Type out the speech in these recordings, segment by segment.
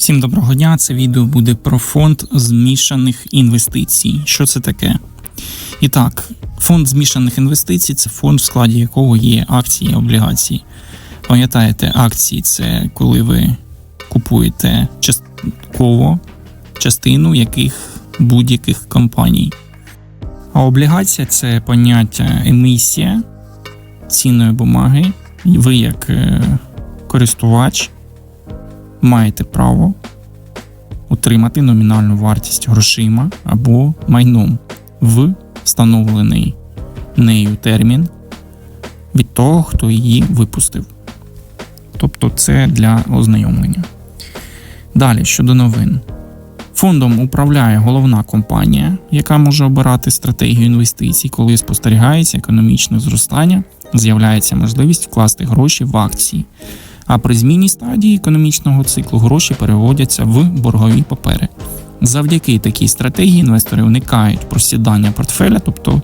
Всім доброго дня. Це відео буде про фонд змішаних інвестицій. Що це таке? І так, фонд змішаних інвестицій це фонд, в складі якого є акції і облігації. Пам'ятаєте, акції це коли ви купуєте частково частину яких будь-яких компаній. А облігація це поняття емісія цінної бумаги. Ви, як е, користувач, маєте право отримати номінальну вартість грошима або майном в встановлений нею термін від того, хто її випустив. Тобто це для ознайомлення. Далі щодо новин. Фондом управляє головна компанія, яка може обирати стратегію інвестицій, коли спостерігається економічне зростання, з'являється можливість вкласти гроші в акції. А при зміні стадії економічного циклу гроші переводяться в боргові папери. Завдяки такій стратегії інвестори уникають просідання портфеля, тобто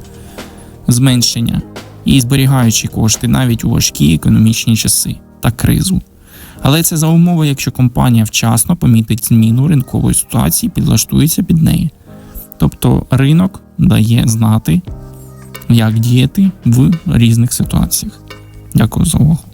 зменшення, і зберігаючи кошти навіть у важкі економічні часи та кризу. Але це за умови, якщо компанія вчасно помітить зміну ринкової ситуації, підлаштується під неї. Тобто ринок дає знати, як діяти в різних ситуаціях. Дякую за увагу.